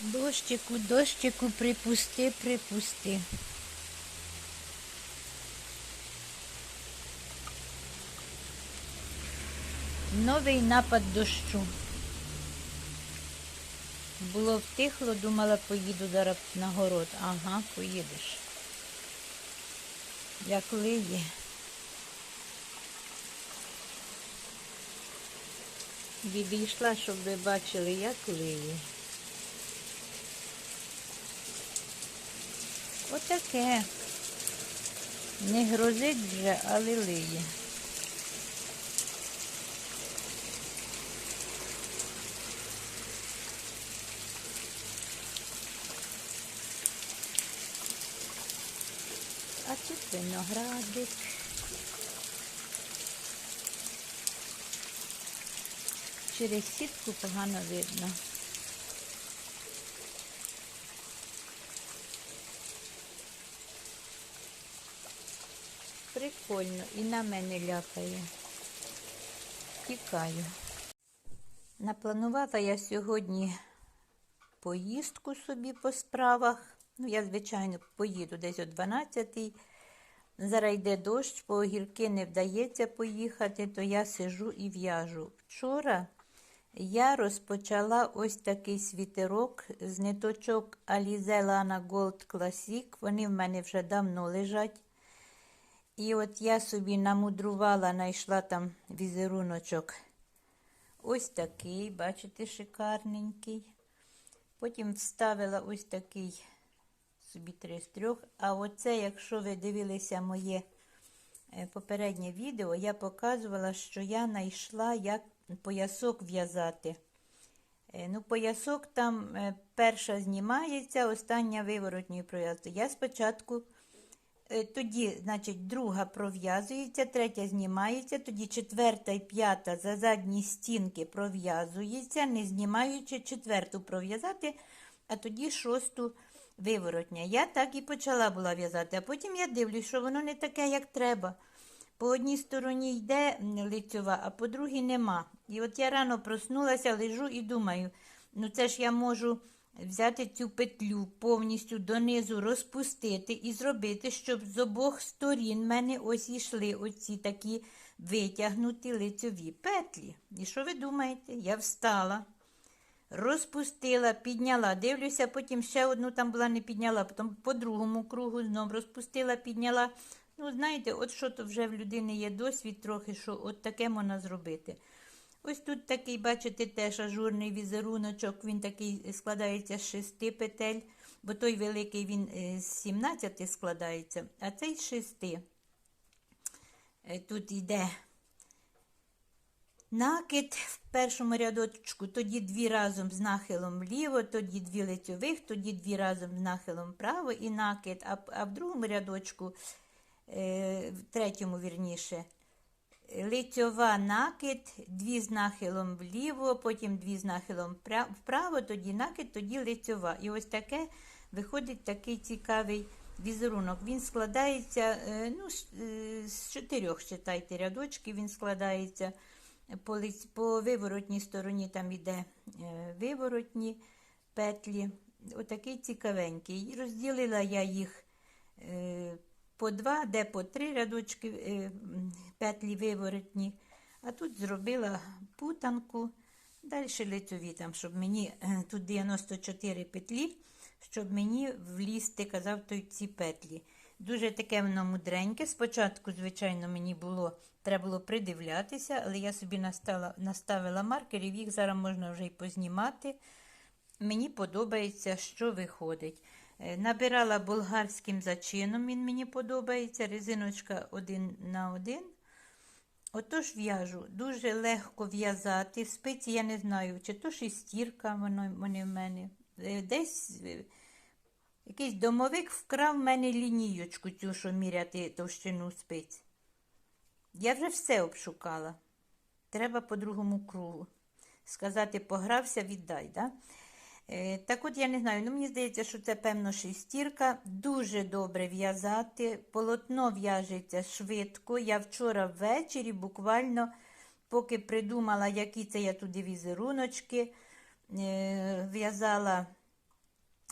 Дощику, дощику, припусти, припусти. Новий напад дощу. Було втихло, думала, поїду зараз на город. Ага, поїдеш. Як лиє. Відійшла, щоб ви бачили, як лиє. Отаке. Не грозить вже, але лиє. А тут виноградик. Через сітку погано видно. Прикольно і на мене ляпає. Тікаю. Напланувала я сьогодні поїздку собі по справах. Ну, я, звичайно, поїду десь о 12-й. Зараз йде дощ, по огірки не вдається поїхати, то я сижу і в'яжу. Вчора я розпочала ось такий світерок з ниточок Alize Lana Gold Classic. Вони в мене вже давно лежать. І от я собі намудрувала, знайшла там візеруночок. Ось такий, бачите, шикарненький. Потім вставила ось такий собі три з трьох. А оце, якщо ви дивилися моє е, попереднє відео, я показувала, що я знайшла, як поясок в'язати. Е, Ну, поясок там е, перша знімається, остання виворотньою пров'язується. Я спочатку, тоді, значить, друга пров'язується, третя знімається, тоді четверта і п'ята за задні стінки пров'язується, не знімаючи четверту пров'язати, а тоді шосту виворотня. Я так і почала була в'язати, а потім я дивлюсь, що воно не таке, як треба. По одній стороні йде лицьова, а по другій нема. І от я рано проснулася, лежу і думаю, ну це ж я можу взяти цю петлю повністю донизу розпустити і зробити, щоб з обох сторін в мене ось йшли оці такі витягнуті лицьові петлі. І що ви думаєте? Я встала. Розпустила, підняла, дивлюся, потім ще одну там була не підняла, потім по другому кругу знов розпустила, підняла. Ну, знаєте, от що то вже в людини є досвід трохи, що от таке можна зробити. Ось тут такий, бачите, теж ажурний візеруночок, він такий складається з шести петель, бо той великий він е, з 17 складається, а цей з шести. Е, Тут йде Накид в першому рядочку, тоді дві разом з нахилом вліво, тоді дві лицьових, тоді дві разом з нахилом вправо і накид, а, в другому рядочку, е, в третьому вірніше, лицьова накид, дві з нахилом вліво, потім дві з нахилом вправо, тоді накид, тоді лицьова. І ось таке виходить такий цікавий візерунок. Він складається е, ну, з, е, чотирьох, читайте, рядочків, він складається. По, по виворотній стороні там йде е, виворотні петлі. Отакий цікавенький. Розділила я їх по два, де по три рядочки е, петлі виворотні. А тут зробила путанку. Далі лицьові, там, щоб мені е, тут 94 петлі, щоб мені влізти, казав той ці петлі. Дуже таке воно мудреньке. Спочатку, звичайно, мені було, треба було придивлятися, але я собі настала, наставила маркерів, їх зараз можна вже й познімати. Мені подобається, що виходить. Е, Набирала болгарським зачином, він мені подобається, резиночка один на один. Отож в'яжу, дуже легко в'язати. Спиці я не знаю, чи то шестірка вони в мене. Е, Десь е, якийсь домовик вкрав в мене лінієчку, цю, що міряти товщину спиць. Я вже все обшукала. Треба по другому кругу. Сказати, погрався, віддай. Да? Е, так от я не знаю, ну мені здається, що це певно шестірка. Дуже добре в'язати. Полотно в'яжеться швидко. Я вчора ввечері буквально, поки придумала, які це я туди візеруночки, е, в'язала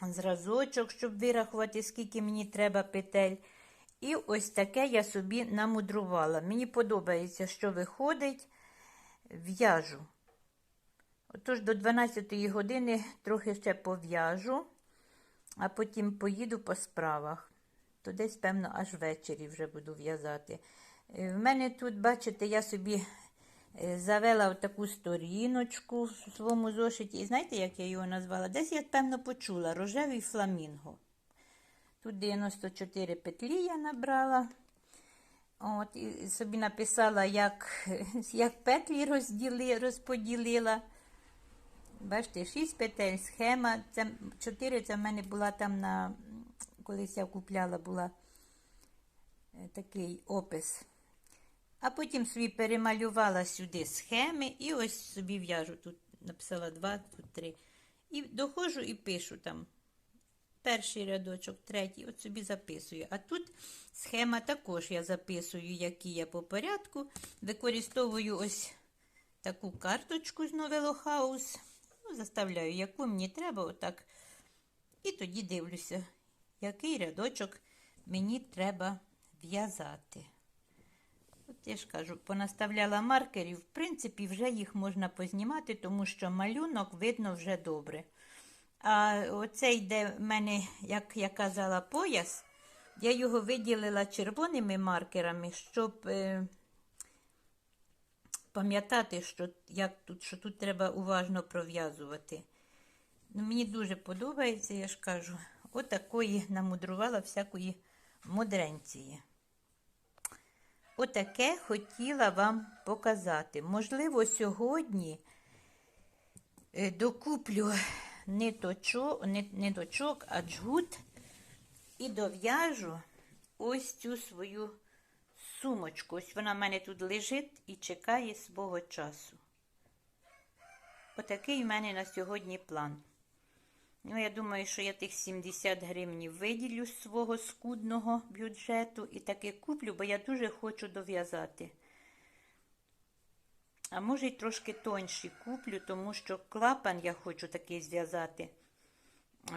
зразочок, щоб вирахувати, скільки мені треба петель. І ось таке я собі намудрувала. Мені подобається, що виходить, в'яжу. Отож, до 12 години трохи ще пов'яжу, а потім поїду по справах. То десь, певно, аж ввечері вже буду в'язати. Е, В мене тут, бачите, я собі е, завела таку сторіночку в своєму зошиті. І знаєте, як я його назвала? Десь я, певно, почула рожевий фламінго. Тут 94 петлі я набрала. От, і собі написала, як, як петлі розподілила. Бачите, 6 петель, схема. Це 4 це в мене була там на колись я купляла була е, такий опис. А потім собі перемалювала сюди схеми і ось собі в'яжу. Тут написала 2, тут 3. І доходжу і пишу там перший рядочок, третій, от собі записую. А тут схема також я записую, які я по порядку. Використовую ось таку карточку з Novelo House. Ну, заставляю, яку мені треба, отак. І тоді дивлюся, який рядочок мені треба в'язати. От я ж кажу, понаставляла маркерів, в принципі, вже їх можна познімати, тому що малюнок видно вже добре. А оцей, де в мене, як я казала, пояс, я його виділила червоними маркерами, щоб е, пам'ятати, що, як тут, що тут треба уважно пров'язувати. Ну, мені дуже подобається, я ж кажу, отакої намудрувала всякої мудренції. Отаке хотіла вам показати. Можливо, сьогодні е, докуплю не точок, не, не а джгут і дов'яжу ось цю свою сумочку. Ось вона в мене тут лежить і чекає свого часу. Отакий в мене на сьогодні план. Ну, я думаю, що я тих 70 гривень виділю з свого скудного бюджету і таки куплю, бо я дуже хочу дов'язати. А може й трошки тонші куплю, тому що клапан я хочу такий зв'язати.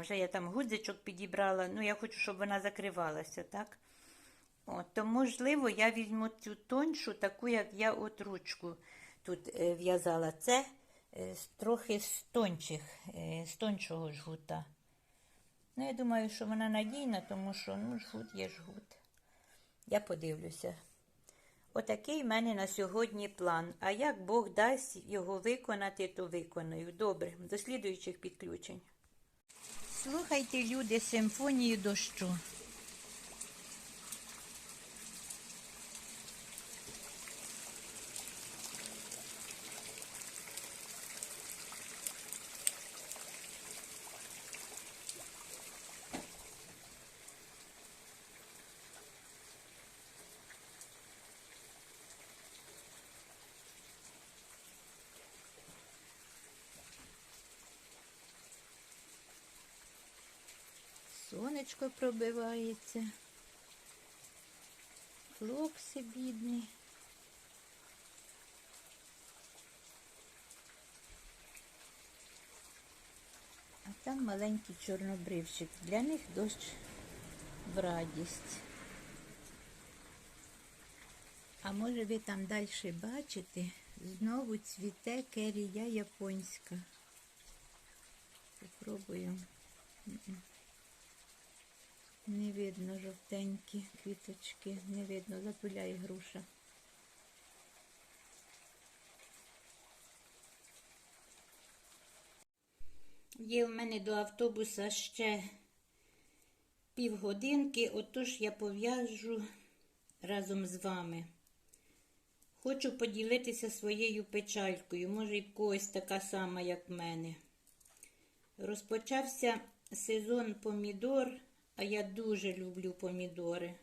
Вже я там гудзичок підібрала, ну я хочу, щоб вона закривалася, так? От, то, можливо, я візьму цю тоншу, таку, як я от ручку тут е, в'язала. Це е, трохи з тончих, е, з тончого жгута. Ну, я думаю, що вона надійна, тому що ну, жгут є жгут. Я подивлюся. Отакий в мене на сьогодні план. А як Бог дасть його виконати, то виконую. Добре, до слідуючих підключень. Слухайте, люди, симфонію дощу. Сонечко пробивається. Флокси бідний. А там маленький чорнобривчик. Для них дощ в радість. А може ви там далі бачите, знову цвіте керія японська. Попробуємо. Не видно жовтенькі квіточки, не видно, затуляє груша. Є в мене до автобуса ще півгодинки, отож я пов'яжу разом з вами. Хочу поділитися своєю печалькою, може і когось така сама, як в мене. Розпочався сезон помідор, а я дуже люблю помідори.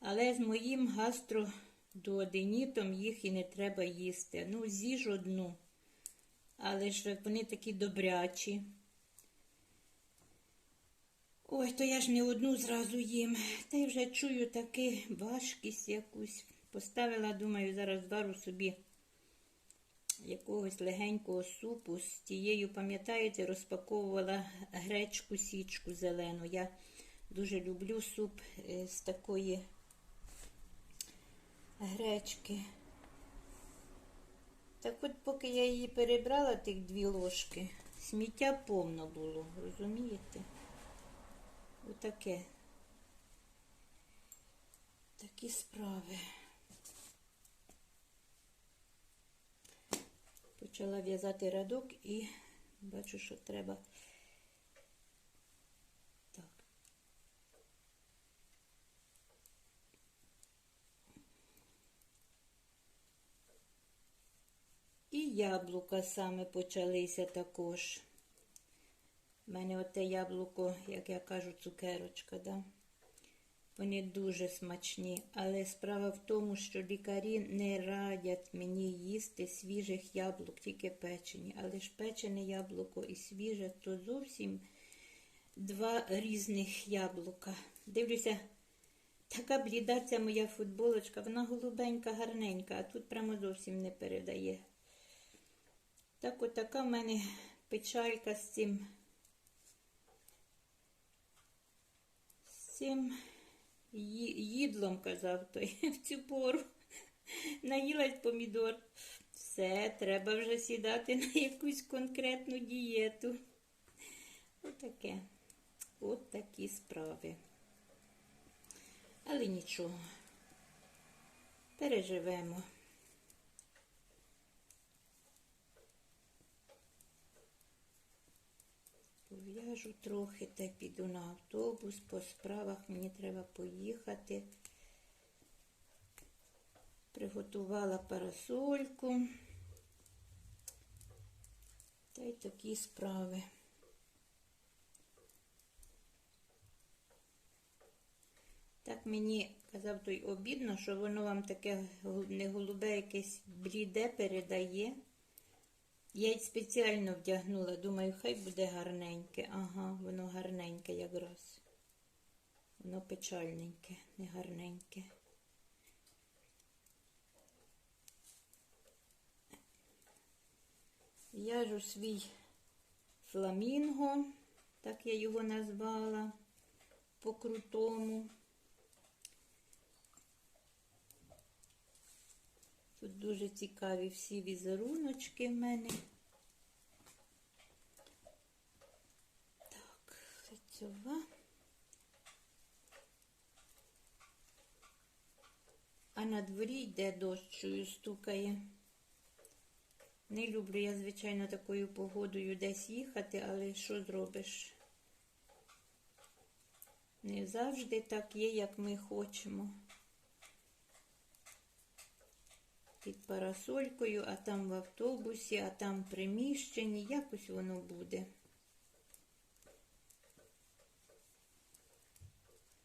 Але з моїм гастродуоденітом їх і не треба їсти. Ну, з'їж одну. Але ж вони такі добрячі. Ой, то я ж не одну зразу їм. Та й вже чую таки важкість якусь. Поставила, думаю, зараз звару собі якогось легенького супу з тією, пам'ятаєте, розпаковувала гречку січку зелену. Я дуже люблю суп е, з такої гречки. Так от, поки я її перебрала, тих дві ложки, сміття повно було, розумієте? Отаке. Такі справи. Почала в'язати рядок і бачу, що треба. Так. І яблука саме почалися також. У мене оте яблуко, як я кажу, цукерочка, да? Вони дуже смачні, але справа в тому, що лікарі не радять мені їсти свіжих яблук, тільки печені. Але ж печене яблуко і свіже то зовсім два різних яблука. Дивлюся, така бліда ця моя футболочка, вона голубенька, гарненька, а тут прямо зовсім не передає. Так от така в мене печалька з цим. З цим їдлом, казав той, в цю пору. Наїлась помідор. Все, треба вже сідати на якусь конкретну дієту. Отаке. От такі справи. Але нічого. Переживемо. Пов'яжу трохи та піду на автобус. По справах мені треба поїхати. Приготувала парасольку. Та й такі справи. Так мені казав той обідно, що воно вам таке не голубе, якесь бліде передає. Я й спеціально вдягнула, думаю, хай буде гарненьке. Ага, воно гарненьке якраз. Воно печальненьке, не гарненьке. В'яжу свій фламінго, так я його назвала по крутому. Тут дуже цікаві всі візеруночки в мене. Так, лицьова. А на дворі йде дощ, чую, стукає. Не люблю я, звичайно, такою погодою десь їхати, але що зробиш? Не завжди так є, як ми хочемо. Під парасолькою, а там в автобусі, а там в приміщенні. Якось воно буде.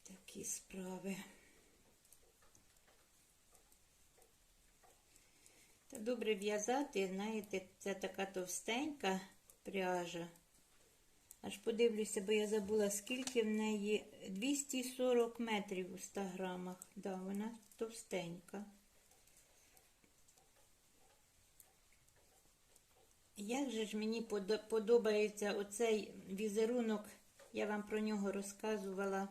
Такі справи. Та добре в'язати, знаєте, це така товстенька пряжа. Аж подивлюся, бо я забула, скільки в неї 240 метрів у 100 грамах. Да, вона товстенька. Як же ж мені подобається оцей візерунок, я вам про нього розказувала.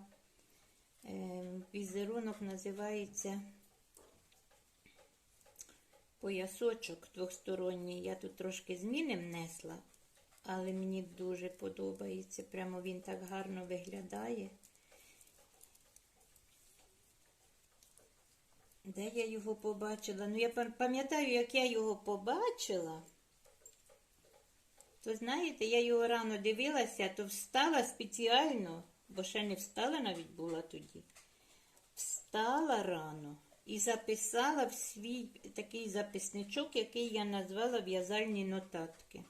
Е, Візерунок називається поясочок двосторонній. Я тут трошки зміни внесла, але мені дуже подобається. Прямо він так гарно виглядає. Де я його побачила? Ну, я пам'ятаю, як я його побачила. То знаєте, я його рано дивилася, то встала спеціально, бо ще не встала навіть була тоді. Встала рано і записала в свій такий записничок, який я назвала в'язальні нотатки.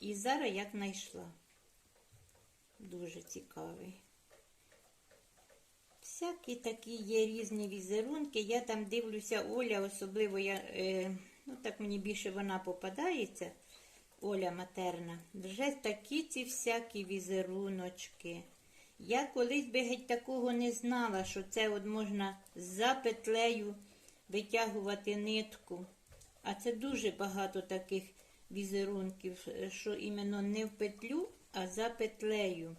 І зараз як знайшла. Дуже цікавий. Всякі такі є різні візерунки. Я там дивлюся, Оля, особливо я, е, ну так мені більше вона попадається, Оля матерна. Вже такі ці всякі візеруночки. Я колись би геть такого не знала, що це от можна за петлею витягувати нитку. А це дуже багато таких візерунків, що іменно не в петлю, а за петлею.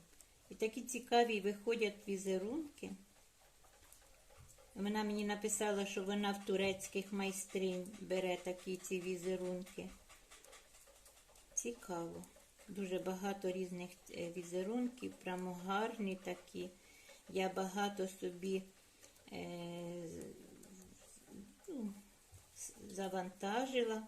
І такі цікаві виходять візерунки. Вона мені написала, що вона в турецьких майстринь бере такі ці візерунки. Цікаво. Дуже багато різних е, візерунків, прямо гарні такі. Я багато собі е, ну, завантажила.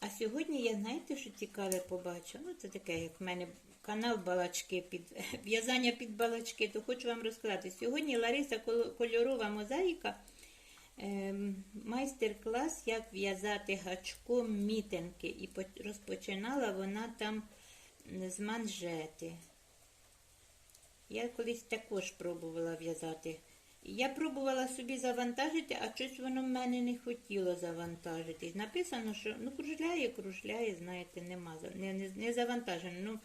А сьогодні я знаєте, що цікаве побачила? Ну, це таке, як в мене канал балачки під в'язання під балачки, то хочу вам розказати. Сьогодні Лариса Кольорова мозаїка. Ем, Майстер-клас, як в'язати гачком мітинки. І розпочинала вона там з манжети. Я колись також пробувала в'язати. Я пробувала собі завантажити, а щось воно в мене не хотіло завантажитись. Написано, що ну кружляє, кружляє, знаєте, нема не, не, не завантажено. Ну,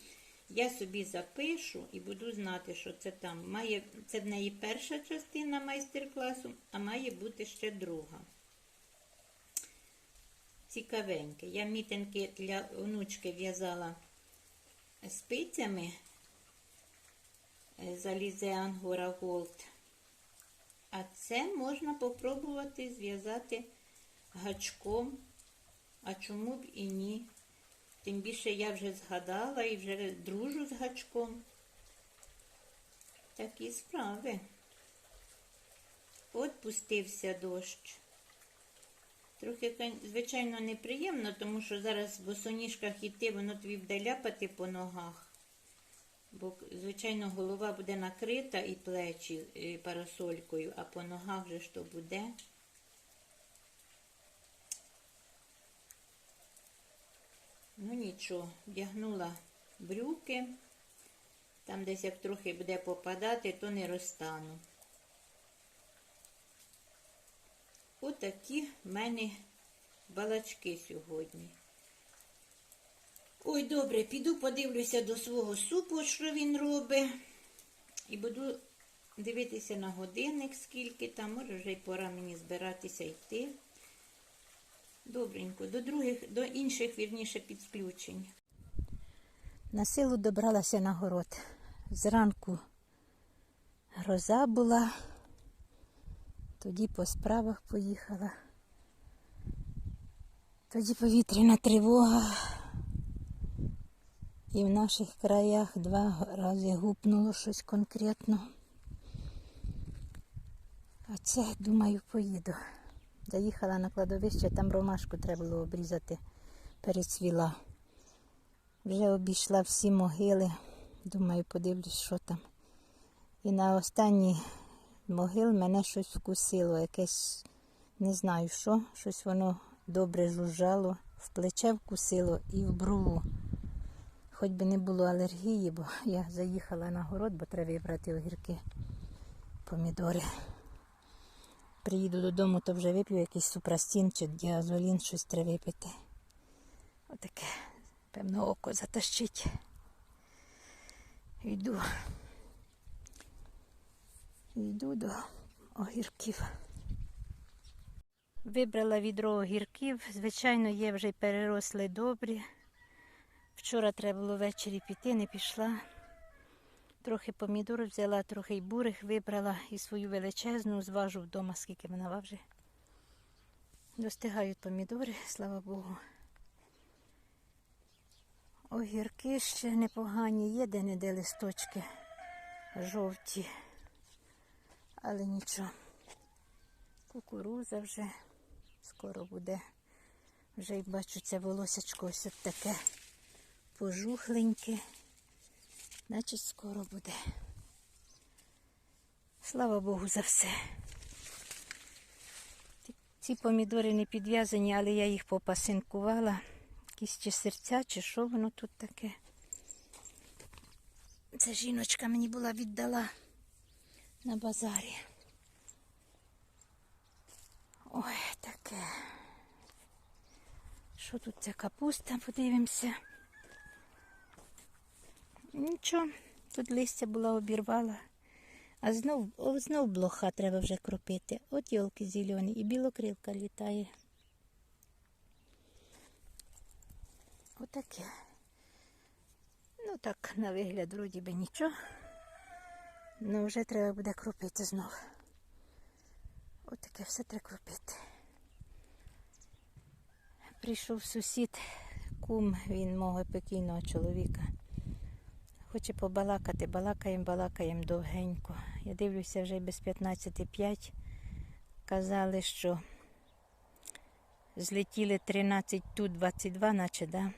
я собі запишу і буду знати, що це там. Має, це в неї перша частина майстер-класу, а має бути ще друга. Цікавеньке. Я мітинки для онучки в'язала спицями е, з Alize Angora Gold. А це можна попробувати зв'язати гачком. А чому б і ні? Тим більше я вже згадала і вже дружу з гачком. Такі справи. От пустився дощ. Трохи, звичайно, неприємно, тому що зараз в босоніжках іти, воно тобі буде ляпати по ногах. Бо, звичайно, голова буде накрита і плечі парасолькою, а по ногах вже що буде. Ну нічого, вдягнула брюки. Там десь як трохи буде попадати, то не розтану. Отакі в мене балачки сьогодні. Ой, добре, піду подивлюся до свого супу, що він робить. І буду дивитися на годинник, скільки там, може вже й пора мені збиратися йти. Добренько, до других, до інших, вірніше, підключень. На силу добралася на город. Зранку гроза була, тоді по справах поїхала. Тоді повітряна тривога. І в наших краях два рази гупнуло щось конкретно. А це, думаю, поїду. Заїхала на кладовище, там ромашку треба було обрізати, перецвіла. Вже обійшла всі могили. Думаю, подивлюсь, що там. І на останній могил мене щось вкусило, якесь, не знаю що, щось воно добре жужжало, в плече вкусило і в брову. Хоч би не було алергії, бо я заїхала на город, бо треба вибрати огірки, помідори. Приїду додому, то вже вип'ю якийсь супрастін чи діазолін, щось треба випити. Отаке, певно, око затащить. Йду. Йду до огірків. Вибрала відро огірків. Звичайно, є вже й переросли добрі. Вчора треба було ввечері піти, не пішла. Трохи помідор взяла, трохи й бурих вибрала і свою величезну зважу вдома, скільки вона важить. Достигають помідори, слава Богу. Огірки ще непогані, є де-не-де листочки жовті, але нічого. Кукуруза вже скоро буде. Вже й бачу це волосячко ось таке пожухленьке. Значить, скоро буде. Слава Богу за все. Ці помідори не підв'язані, але я їх попасинкувала. Якісь чи серця, чи що воно тут таке. Це жіночка мені була віддала на базарі. Ой, таке. Що тут ця капуста, подивимося. Нічого, тут листя була обірвала. А знов, о, знов блоха треба вже кропити. От йолки зелені і білокрилка літає. Отаке. Ну так, на вигляд вроді би нічого. Ну вже треба буде крупити знов. Отаке все треба крупити. Прийшов сусід, кум, він мого покійного чоловіка. Хоче побалакати, балакаємо, балакаємо довгенько. Я дивлюся вже без 15,5. Казали, що злетіли 13 ту 22, наче, да?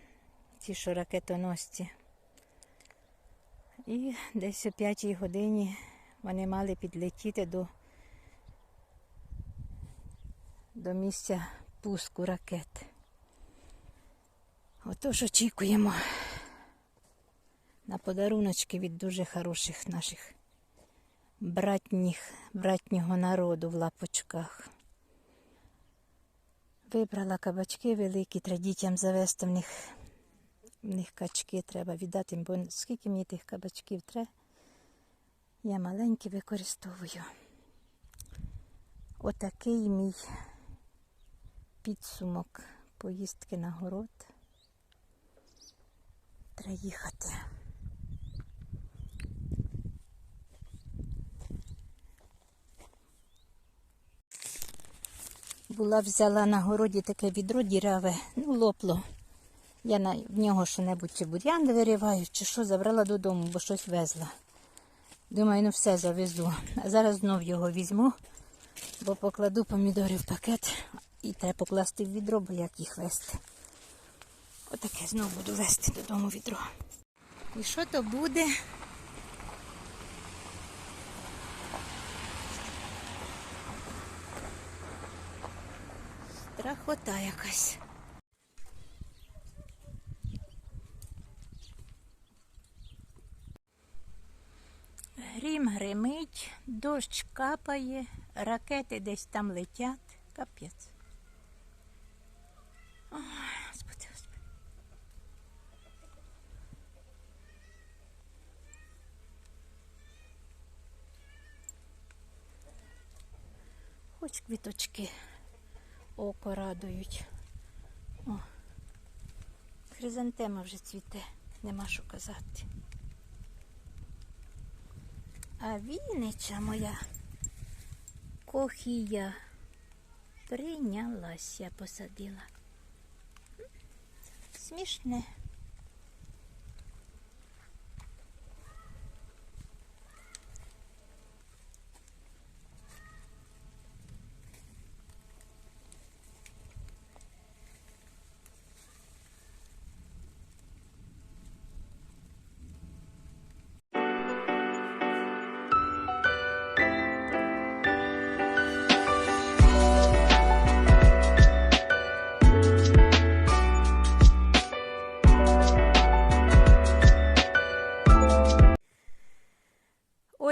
Ті, що ракетоносці. І десь о 5 годині вони мали підлетіти до, до місця пуску ракет. Отож очікуємо на подаруночки від дуже хороших наших братніх, братнього народу в лапочках. Вибрала кабачки великі, треба дітям завести в них, в них качки треба віддати, бо скільки мені тих кабачків треба, я маленькі використовую. Отакий мій підсумок поїздки на город. Треба їхати. Була взяла на городі таке відро діряве, ну лопло. Я на, в нього що-небудь чи бур'ян вириваю, чи що, забрала додому, бо щось везла. Думаю, ну все завезу. А зараз знов його візьму, бо покладу помідори в пакет і треба покласти в відро, бо як їх вести. Отаке знов буду вести додому відро. І що то буде? Страхота якась. Грім гримить, дощ капає, ракети десь там летять. Капець. Ой, Господи. Хоч квіточки око радують. О, хризантема вже цвіте, нема що казати. А вінича моя кохія прийнялася, посадила. Смішне.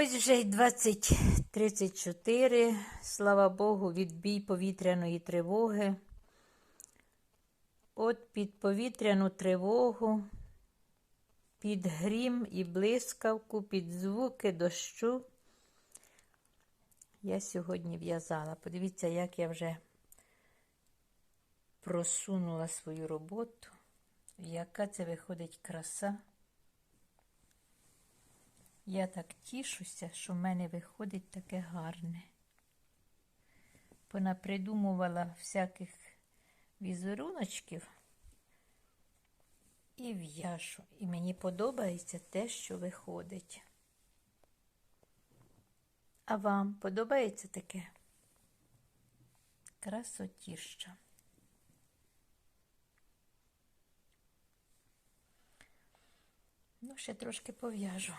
Ось вже й 20.34. Слава Богу, відбій повітряної тривоги. От під повітряну тривогу, під грім і блискавку, під звуки дощу. Я сьогодні в'язала. Подивіться, як я вже просунула свою роботу. Яка це виходить краса. Я так тішуся, що в мене виходить таке гарне. Понапридумувала всяких візеруночків і в'яжу. І мені подобається те, що виходить. А вам подобається таке? Красотіща. Ну, ще трошки пов'яжу.